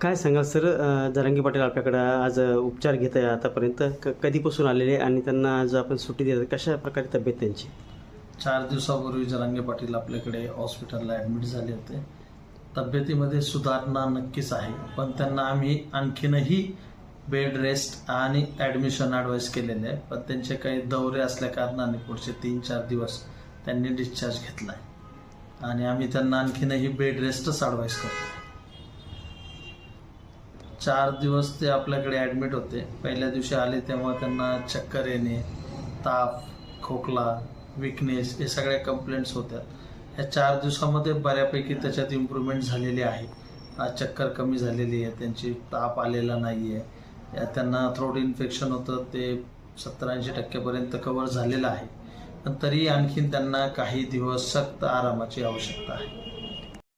काय सांगाल सर? जरांगी पाटील आपल्याकडं आज उपचार घेत आहे आतापर्यंत. क कधीपासून आलेले आणि त्यांना आज आपण सुट्टी देत कशा प्रकारे तब्येत त्यांची? चार दिवसापूर्वी जरांगे पाटील आपल्याकडे हॉस्पिटलला ॲडमिट झाले होते. तब्येतीमध्ये सुधारणा नक्कीच आहे पण त्यांना आम्ही आणखीनही बेड रेस्ट आणि ॲडमिशन ॲडवाईस केलेले आहे. पण त्यांचे काही दौरे असल्या कारणाने पुढचे तीन चार दिवस त्यांनी डिस्चार्ज घेतला आहे. आणि आम्ही त्यांना आणखीनही बेड रेस्टच ॲडवाईस करतो. चार दिवस ते आपल्याकडे ॲडमिट होते. पहिल्या दिवशी आले तेव्हा त्यांना चक्कर येणे ताप खोकला विकनेस हे सगळ्या कंप्लेंट्स होत्या. या चार दिवसामध्ये बऱ्यापैकी त्याच्यात इम्प्रूव्हमेंट झालेली आहे. आज चक्कर कमी झालेली आहे त्यांची ताप आलेला नाही आहे या त्यांना थ्रोट इन्फेक्शन होतं ते सत्तर ऐंशी टक्क्यापर्यंत कवर झालेलं आहे. पण तरी आणखीन त्यांना काही दिवस सक्त आरामाची आवश्यकता आहे.